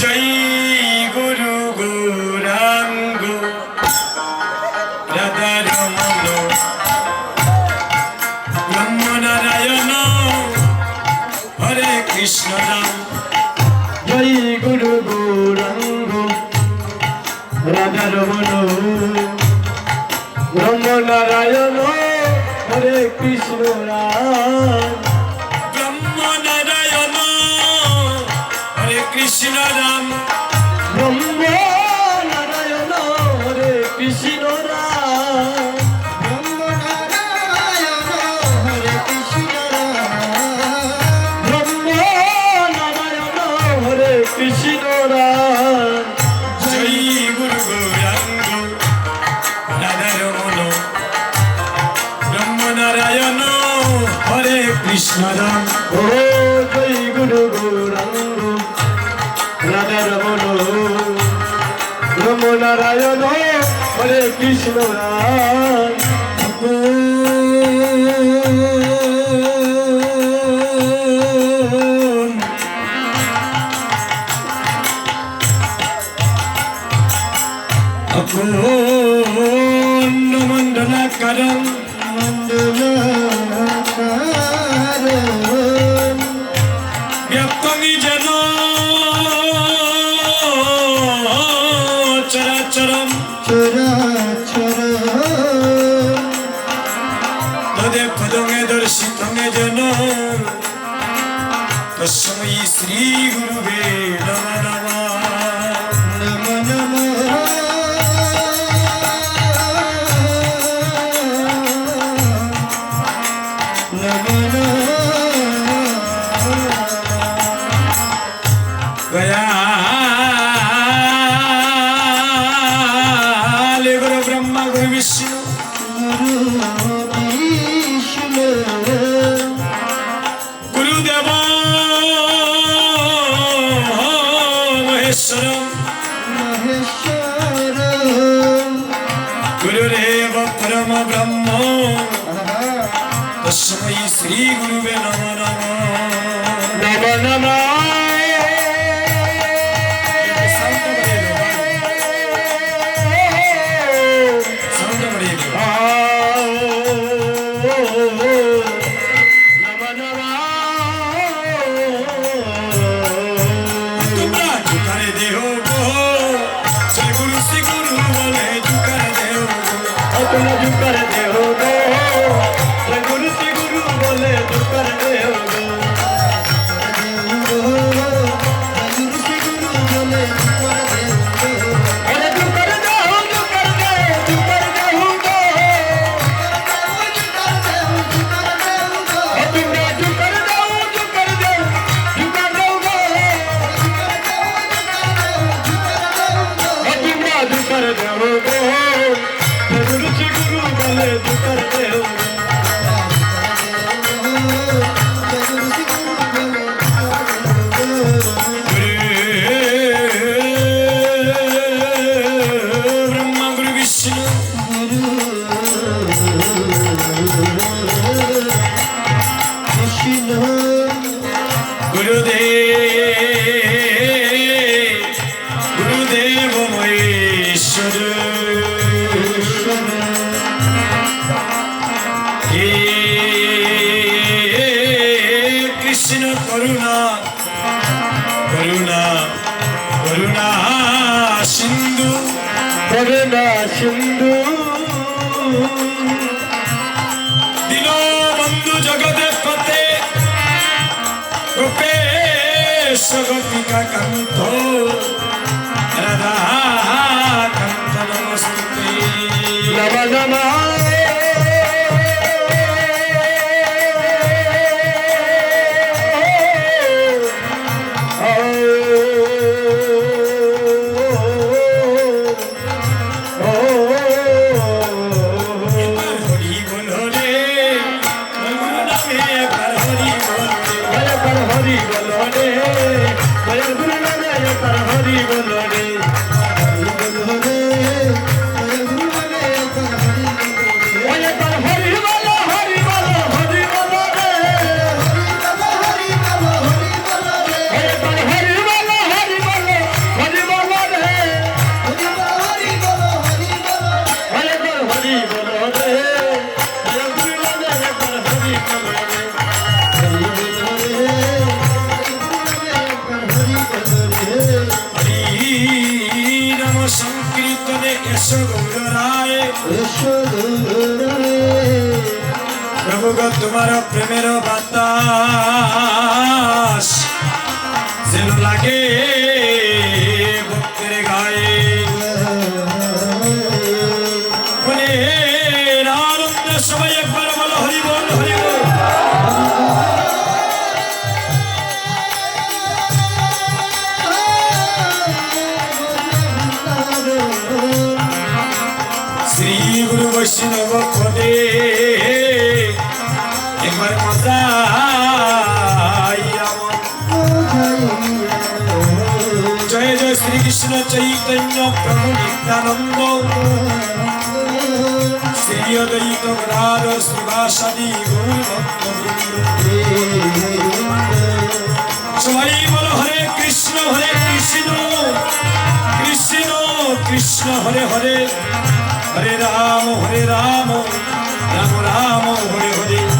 জয় গুরু গৌরাঙ্গ রাধা রমন হরে কৃষ্ণ রাধা নারায়ণ হরে কৃষ্ণ রাম। કૃષ્ણ. રામ свої срібну ಶ್ರೀ ಗುರುವೇ ভিতরে করুণা সিন্ধু করুণা সিন্ধু। দিন বন্ধু জগতে পতে রূপে সগতিকা কান্ত। তার হরি বলরে গো তোমার প্রেমের বাতাস। যেন লাগে ভক্তের গায়ে। সবাই একবার বলো, হরি বল হরি বল। শ্রী গুরু বৈষ্ণব খোদে একবার মজা জয় জয় শ্রীকৃষ্ণ চৈতন্য প্রভু নিত্যানন্দ। শ্রী অদ্বৈত রাধ শ্রীবাসাদি সবাই বলো, হরে কৃষ্ণ হরে কৃষ্ণ কৃষ্ণ কৃষ্ণ, হরে হরে। হরে রাম হরে রাম রাম রাম, হরে হরে।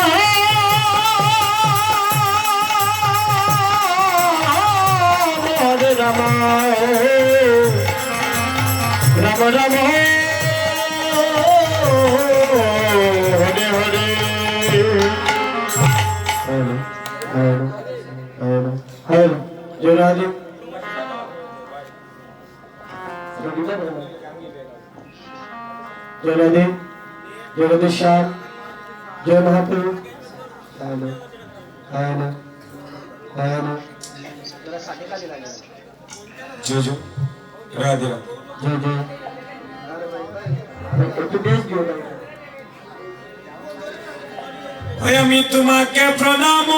রাম রাম রাম হরে হরে হরে হরে হরে হরে জয় রাধে জয় রাধে জয় রাধে শ্যাম জয় মহাপ্রভু হ্যাঁ না হ্যাঁ না হ্যাঁ না জয় একটু বেশ ওই আমি তোমাকে প্রণাম।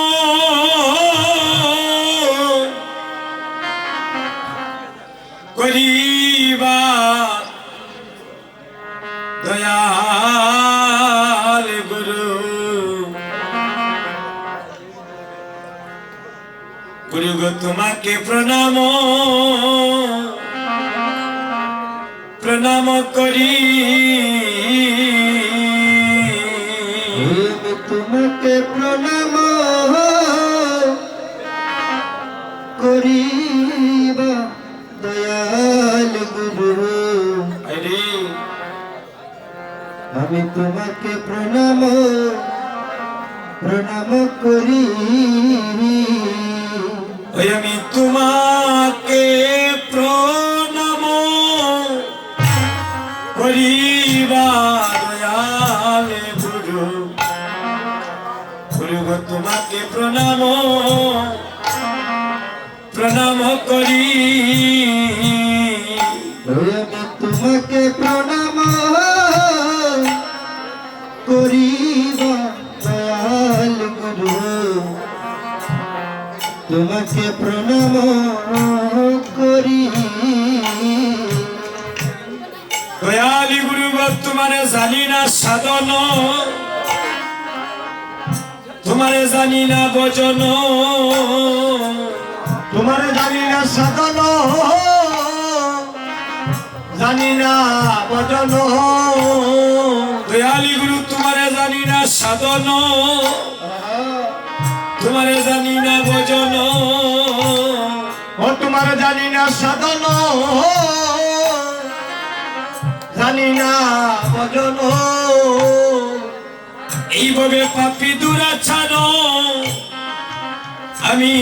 করিবা দয়াল তোমাকে প্রণাম। প্রণাম করি। তোমাকে প্রণাম করিবা দয়াল গুরু। আমি তোমাকে প্রণাম প্রণাম প্রণাম করি। আমি তোমাকে প্রণাম করিবা দয়াল গুরু। তোমাকে প্রণাম করি। দয়ালি গুরু তোমারে জানি না সাধন। তোমারে জানি না বচন। তোমার জানি না সাধন। জানি না বচন। দয়ালি গুরু তোমারে জানি না সাধন। তোমারে জানি না ভজন ও তোমার জানি না সাধন। জানি না বচন। এইভাবে পাপি দুরাচার আমি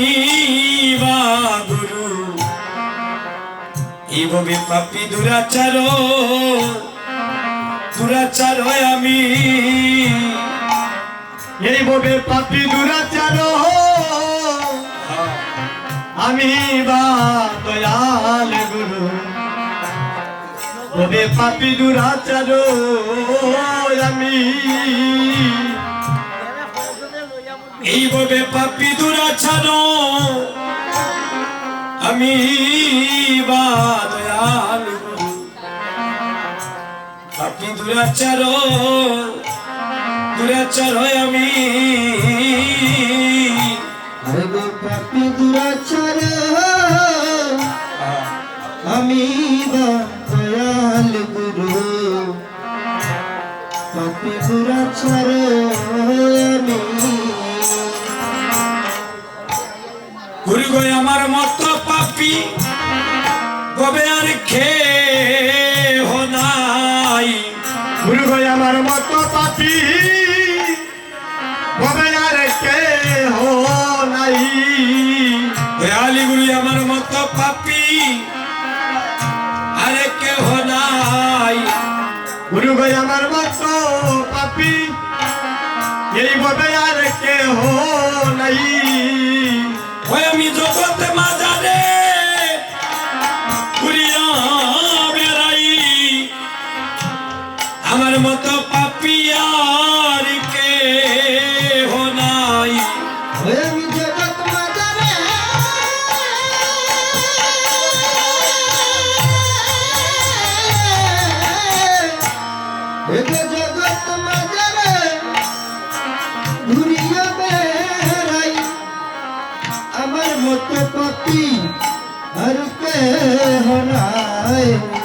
বা এইভাবে পাপি দুরাচার দুরাচার আমি। এইভাবে পাপি দুরাচার আমি বা দয়াল গুরু। ওবে পাপি দুরাচার আমি। এইভাবে পাপি দুরাচার আমি বা দয়াল গুরু পাপি দুরাচার দুরাচার আমি। পাপি দুরাচার আমি বা পাপি বুড়া ছাড়ো আমি। গুরু গো আমার মত পাপি কবে আর খেয়ে নাই। গুরু ভাই আমার মতো পাপি ভবে আর হো নাই। দয়ালি গুরু আমার মত পাপি গুরু ভাই আমার মত পাপি। এই ভবে আর কে হো নাই আমি জগতে মাজারে ঘুরিয়া বেড়াই। আমার মতো পাপি আমার